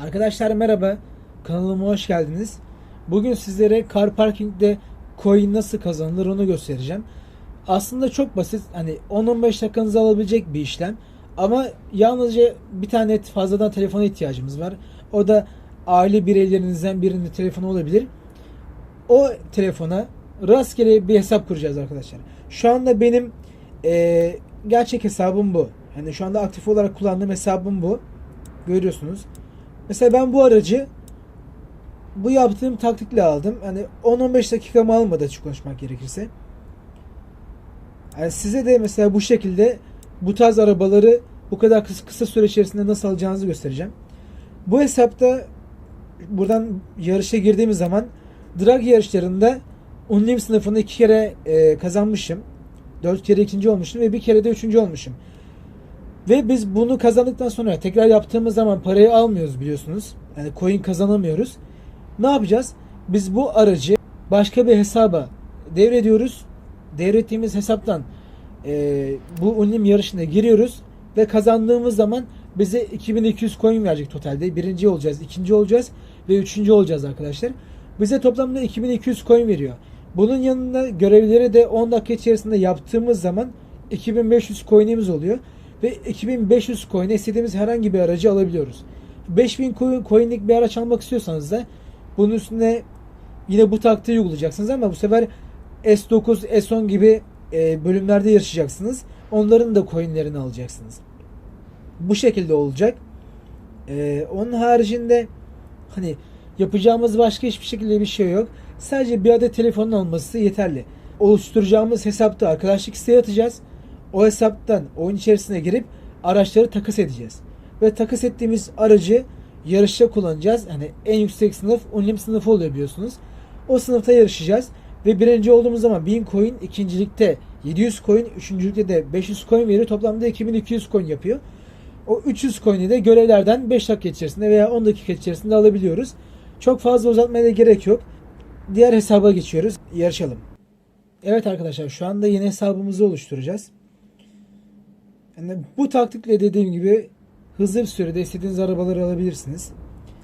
Arkadaşlar merhaba. Kanalıma hoş geldiniz. Bugün sizlere car parking'de coin nasıl kazanılır onu göstereceğim. Aslında çok basit. Hani 10-15 dakikanızı alabilecek bir işlem. Ama yalnızca bir tane fazladan telefona ihtiyacımız var. O da aile bireylerinizden birinin telefonu olabilir. O telefona rastgele bir hesap kuracağız arkadaşlar. Şu anda benim eee, gerçek hesabım bu. Yani şu anda aktif olarak kullandığım hesabım bu. Görüyorsunuz. Mesela ben bu aracı bu yaptığım taktikle aldım. Yani 10-15 dakikamı almadı açık konuşmak gerekirse. Yani size de mesela bu şekilde bu tarz arabaları bu kadar kısa, kısa süre içerisinde nasıl alacağınızı göstereceğim. Bu hesapta buradan yarışa girdiğimiz zaman drag yarışlarında Unlim sınıfında iki kere e, kazanmışım. Dört kere ikinci olmuşum ve bir kere de üçüncü olmuşum. Ve biz bunu kazandıktan sonra tekrar yaptığımız zaman parayı almıyoruz biliyorsunuz. Yani coin kazanamıyoruz. Ne yapacağız? Biz bu aracı başka bir hesaba devrediyoruz. Devrettiğimiz hesaptan e, bu Unlim yarışına giriyoruz ve kazandığımız zaman bize 2200 coin verecek totalde. Birinci olacağız, ikinci olacağız ve üçüncü olacağız arkadaşlar. Bize toplamda 2200 coin veriyor. Bunun yanında görevleri de 10 dakika içerisinde yaptığımız zaman 2500 coin'imiz oluyor. Ve 2500 coin'e istediğimiz herhangi bir aracı alabiliyoruz. 5000 coin, coin'lik bir araç almak istiyorsanız da bunun üstüne yine bu taktiği uygulayacaksınız ama bu sefer S9, S10 gibi e, bölümlerde yarışacaksınız. Onların da coin'lerini alacaksınız. Bu şekilde olacak. E, onun haricinde hani yapacağımız başka hiçbir şekilde bir şey yok. Sadece bir adet telefonun olması yeterli. Oluşturacağımız hesapta arkadaşlık isteği atacağız. O hesaptan oyun içerisine girip araçları takas edeceğiz. Ve takas ettiğimiz aracı yarışta kullanacağız. Hani en yüksek sınıf Unlim sınıfı oluyor biliyorsunuz. O sınıfta yarışacağız. Ve birinci olduğumuz zaman 1000 coin, ikincilikte 700 coin, üçüncülükte de 500 coin veriyor. Toplamda 2200 coin yapıyor. O 300 coin'i de görevlerden 5 dakika içerisinde veya 10 dakika içerisinde alabiliyoruz. Çok fazla uzatmaya da gerek yok. Diğer hesaba geçiyoruz. Yarışalım. Evet arkadaşlar şu anda yeni hesabımızı oluşturacağız. Yani bu taktikle dediğim gibi hızlı bir sürede istediğiniz arabaları alabilirsiniz.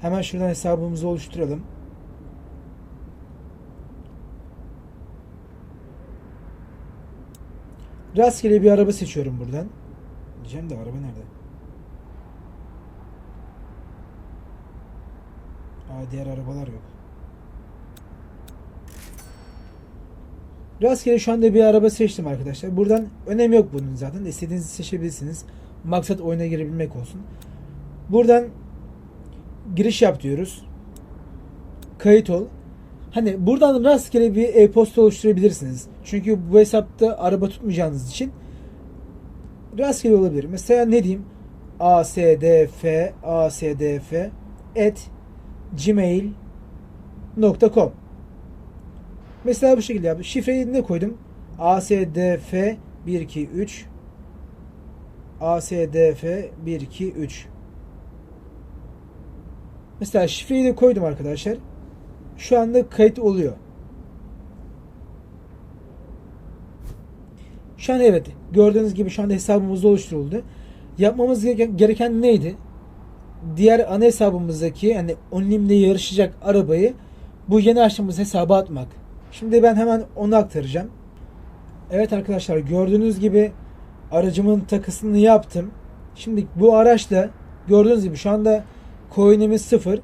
Hemen şuradan hesabımızı oluşturalım. Rastgele bir araba seçiyorum buradan. Diyeceğim de araba nerede? Aa, diğer arabalar yok. Rastgele şu anda bir araba seçtim arkadaşlar. Buradan önemi yok bunun zaten. İstediğinizi seçebilirsiniz. Maksat oyuna girebilmek olsun. Buradan giriş yap diyoruz. Kayıt ol. Hani buradan rastgele bir e-posta oluşturabilirsiniz. Çünkü bu hesapta araba tutmayacağınız için rastgele olabilir. Mesela ne diyeyim? asdf asdf et gmail.com Mesela bu şekilde yaptım. Şifreyi ne koydum? ASDF 123 ASDF 123 Mesela şifreyi de koydum arkadaşlar. Şu anda kayıt oluyor. Şu an evet gördüğünüz gibi şu anda hesabımız oluşturuldu. Yapmamız gereken neydi? Diğer ana hesabımızdaki yani Onlim'de yarışacak arabayı bu yeni açtığımız hesaba atmak. Şimdi ben hemen onu aktaracağım. Evet arkadaşlar gördüğünüz gibi aracımın takısını yaptım. Şimdi bu araçla gördüğünüz gibi şu anda coin'imiz sıfır.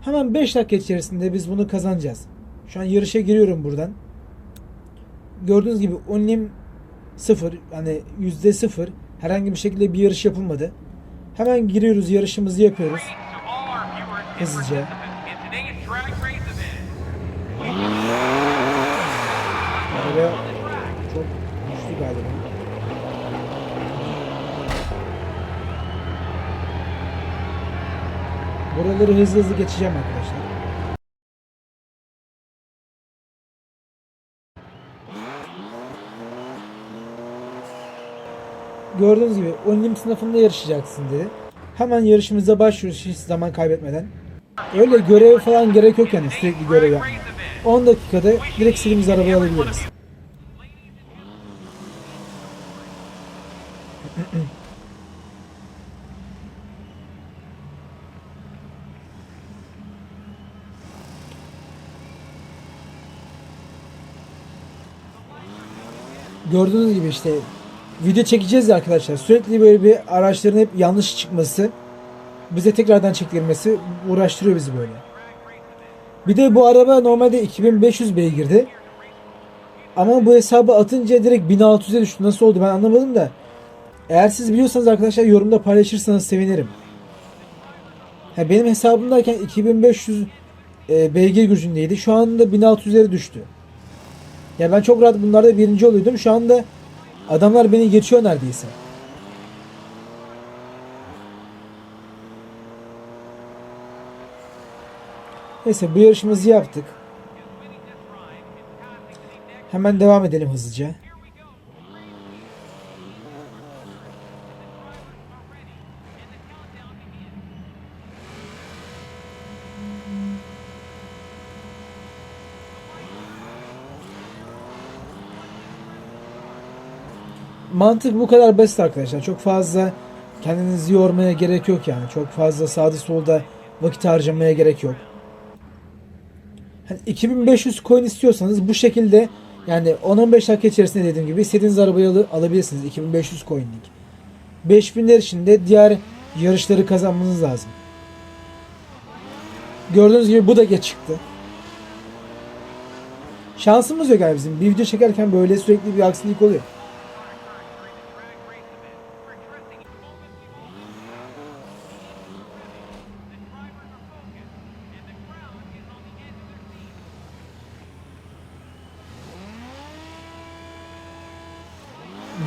Hemen 5 dakika içerisinde biz bunu kazanacağız. Şu an yarışa giriyorum buradan. Gördüğünüz gibi Unlim sıfır yani yüzde sıfır. Herhangi bir şekilde bir yarış yapılmadı. Hemen giriyoruz yarışımızı yapıyoruz. Hızlıca. Araba çok güçlü galiba. Buraları hızlı hızlı geçeceğim arkadaşlar. Gördüğünüz gibi Unlim sınıfında yarışacaksın dedi. Hemen yarışımıza başlıyoruz hiç zaman kaybetmeden. Öyle görev falan gerek yok yani sürekli görev yapmaya. 10 dakikada direkt istediğimiz arabayı alabiliriz. Gördüğünüz gibi işte video çekeceğiz ya arkadaşlar. Sürekli böyle bir araçların hep yanlış çıkması, bize tekrardan çektirmesi uğraştırıyor bizi böyle. Bir de bu araba normalde 2500 beygirdi. Ama bu hesabı atınca direkt 1600'e düştü. Nasıl oldu ben anlamadım da. Eğer siz biliyorsanız arkadaşlar yorumda paylaşırsanız sevinirim. Ha, benim hesabımdayken 2500 e, beygir gücündeydi. Şu anda 1600'lere düştü. Ya ben çok rahat bunlarda birinci oluyordum. Şu anda adamlar beni geçiyor neredeyse. Neyse bu yarışımızı yaptık. Hemen devam edelim hızlıca. Mantık bu kadar basit arkadaşlar. Çok fazla kendinizi yormaya gerek yok yani. Çok fazla sağda solda vakit harcamaya gerek yok. Hani 2500 coin istiyorsanız bu şekilde yani 10-15 dakika içerisinde dediğim gibi istediğiniz arabayı alabilirsiniz 2500 coinlik. 5000'ler için de diğer yarışları kazanmanız lazım. Gördüğünüz gibi bu da geç çıktı. Şansımız yok yani bizim. Bir video çekerken böyle sürekli bir aksilik oluyor.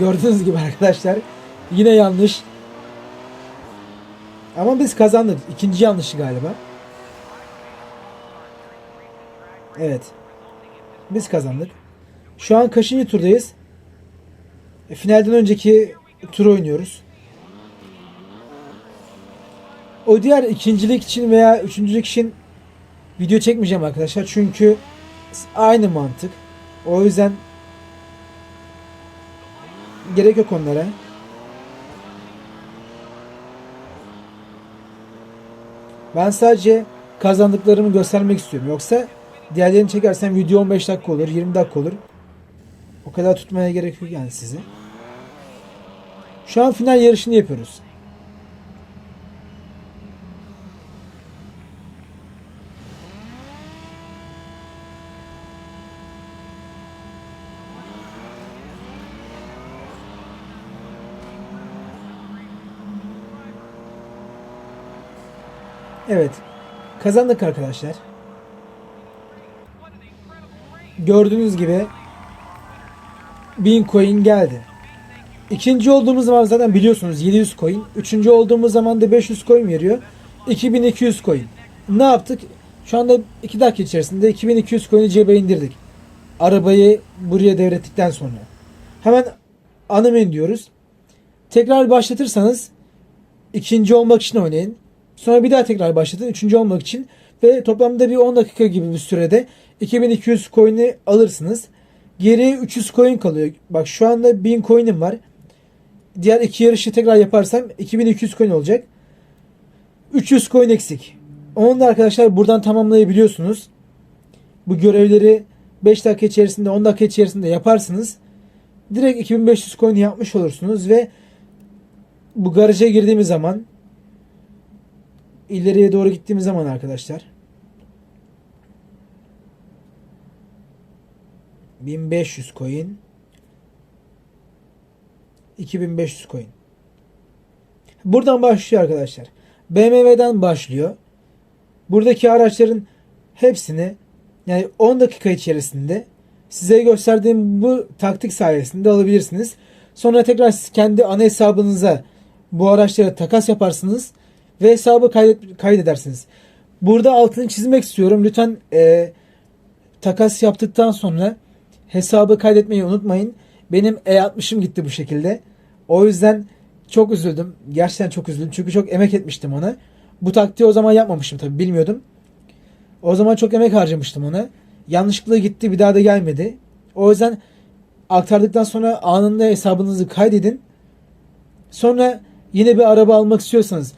Gördüğünüz gibi arkadaşlar yine yanlış. Ama biz kazandık. İkinci yanlışı galiba. Evet. Biz kazandık. Şu an kaçıncı turdayız? E, finalden önceki tur oynuyoruz. O diğer ikincilik için veya üçüncülük için video çekmeyeceğim arkadaşlar. Çünkü aynı mantık. O yüzden gerek yok onlara. Ben sadece kazandıklarımı göstermek istiyorum. Yoksa diğerlerini çekersem video 15 dakika olur, 20 dakika olur. O kadar tutmaya gerek yok yani sizi. Şu an final yarışını yapıyoruz. Evet. Kazandık arkadaşlar. Gördüğünüz gibi 1000 coin geldi. İkinci olduğumuz zaman zaten biliyorsunuz 700 coin. Üçüncü olduğumuz zaman da 500 coin veriyor. 2200 coin. Ne yaptık? Şu anda 2 dakika içerisinde 2200 coin'i cebe indirdik. Arabayı buraya devrettikten sonra. Hemen ana menü diyoruz. Tekrar başlatırsanız ikinci olmak için oynayın. Sonra bir daha tekrar başlatın. Üçüncü olmak için. Ve toplamda bir 10 dakika gibi bir sürede 2200 coin'i alırsınız. Geriye 300 coin kalıyor. Bak şu anda 1000 coin'im var. Diğer iki yarışı tekrar yaparsam 2200 coin olacak. 300 coin eksik. Onu da arkadaşlar buradan tamamlayabiliyorsunuz. Bu görevleri 5 dakika içerisinde 10 dakika içerisinde yaparsınız. Direkt 2500 coin yapmış olursunuz ve bu garaja girdiğimiz zaman ileriye doğru gittiğimiz zaman arkadaşlar 1500 coin 2500 coin. Buradan başlıyor arkadaşlar. BMW'den başlıyor. Buradaki araçların hepsini yani 10 dakika içerisinde size gösterdiğim bu taktik sayesinde alabilirsiniz. Sonra tekrar kendi ana hesabınıza bu araçlara takas yaparsınız ve hesabı kaydet, kaydedersiniz. Burada altını çizmek istiyorum. Lütfen e, takas yaptıktan sonra hesabı kaydetmeyi unutmayın. Benim E60'ım gitti bu şekilde. O yüzden çok üzüldüm. Gerçekten çok üzüldüm. Çünkü çok emek etmiştim ona. Bu taktiği o zaman yapmamıştım tabii bilmiyordum. O zaman çok emek harcamıştım ona. Yanlışlıkla gitti bir daha da gelmedi. O yüzden aktardıktan sonra anında hesabınızı kaydedin. Sonra yine bir araba almak istiyorsanız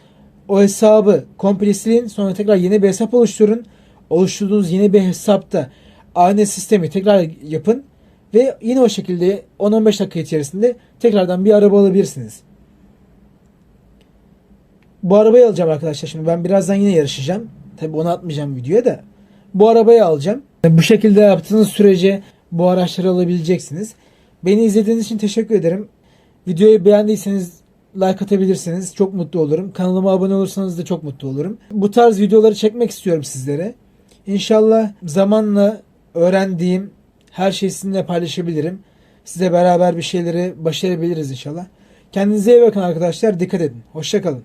o hesabı komple silin. Sonra tekrar yeni bir hesap oluşturun. Oluşturduğunuz yeni bir hesapta aynı sistemi tekrar yapın. Ve yine o şekilde 10-15 dakika içerisinde tekrardan bir araba alabilirsiniz. Bu arabayı alacağım arkadaşlar şimdi. Ben birazdan yine yarışacağım. Tabi onu atmayacağım videoya da. Bu arabayı alacağım. Bu şekilde yaptığınız sürece bu araçları alabileceksiniz. Beni izlediğiniz için teşekkür ederim. Videoyu beğendiyseniz like atabilirsiniz. Çok mutlu olurum. Kanalıma abone olursanız da çok mutlu olurum. Bu tarz videoları çekmek istiyorum sizlere. İnşallah zamanla öğrendiğim her şeyi sizinle paylaşabilirim. Size beraber bir şeyleri başarabiliriz inşallah. Kendinize iyi bakın arkadaşlar. Dikkat edin. Hoşçakalın.